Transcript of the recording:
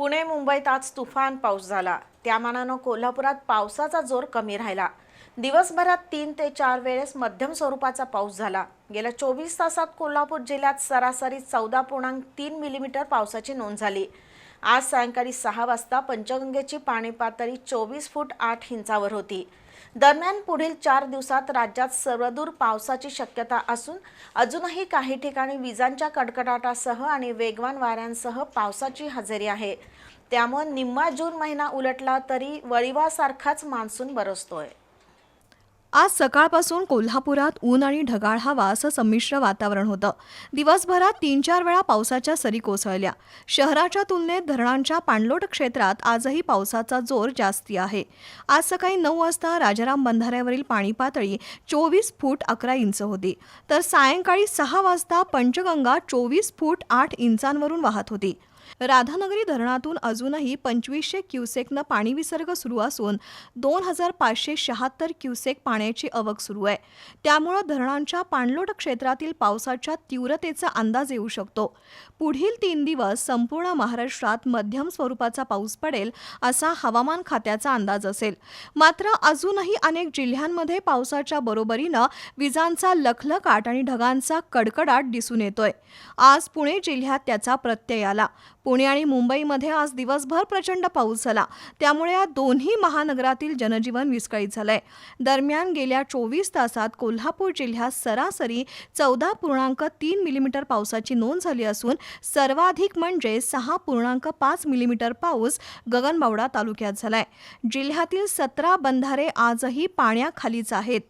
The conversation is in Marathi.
पुणे मुंबईत आज तुफान पाऊस झाला. त्यामानानं कोल्हापुरात पावसाचा जोर कमी राहिला. दिवसभरात तीन ते चार वेळेस मध्यम स्वरूपाचा पाऊस झाला. गेल्या चोवीस तासात कोल्हापूर जिल्ह्यात सरासरी चौदा पूर्णांक तीन मिलीमीटर पावसाची नोंद झाली. आज सायंकाळी सहा वाजता पंचगंगेची पाणी पातळी चोवीस फूट आठ इंचावर होती. दरम्यान पुढील चार दिवसात राज्यात सर्वदूर पावसाची शक्यता असून अजूनही काही ठिकाणी विजांच्या कडकडाटासह आणि वेगवान वाऱ्यांसह पावसाची हजेरी आहे. त्यामुळे निम्मा जून महिना उलटला तरी वळिवासारखाच मान्सून बरसतोय. आज सकाळपासून कोल्हापुरात ऊन आणि ढगाळ हवा असं संमिश्र वातावरण होतं. दिवसभरात तीन चार वेळा पावसाच्या सरी कोसळल्या. शहराच्या तुलनेत धरणांच्या पाणलोट क्षेत्रात आजही पावसाचा जोर जास्ती आहे. आज सकाळी नऊ वाजता राजाराम बंधाऱ्यावरील पाणी पातळी चोवीस फूट अकरा इंच होती. तर सायंकाळी सहा वाजता पंचगंगा चोवीस फूट आठ इंचांवरून वाहत होती. राधानगरी धरणातून अजूनही पंचवीसशे क्युसेकनं पाणी विसर्ग सुरू असून दोन हजार पाचशे शहात्तर क्युसेक पाण्याची आवक सुरू आहे. त्यामुळं धरणांच्या पाणलोट क्षेत्रातील पावसाच्या तीव्रतेचा अंदाज येऊ शकतो. पुढील तीन दिवस संपूर्ण महाराष्ट्रात मध्यम स्वरूपाचा पाऊस पडेल असा हवामान खात्याचा अंदाज असेल. मात्र अजूनही अनेक जिल्ह्यांमध्ये पावसाच्या बरोबरीनं विजांचा लखलकाट आणि ढगांचा कडकडाट दिसून येतोय. आज पुणे जिल्ह्यात त्याचा प्रत्यय आला. पुणे आणि मुंबईमध्ये आज दिवसभर प्रचंड पाऊस झाला. त्यामुळे या दोन्ही महानगरातील जनजीवन विस्कळीत झालंय. दरम्यान गेल्या चोवीस तासात कोल्हापूर जिल्ह्यात सरासरी चौदा पूर्णांक तीन मिलीमीटर पावसाची नोंद झाली असून सर्वाधिक म्हणजे सहा पूर्णांक पाच मिलीमीटर पाऊस गगनबावडा तालुक्यात झालाय. जिल्ह्यातील सतरा बंधारे आजही पाण्याखालीच आहेत.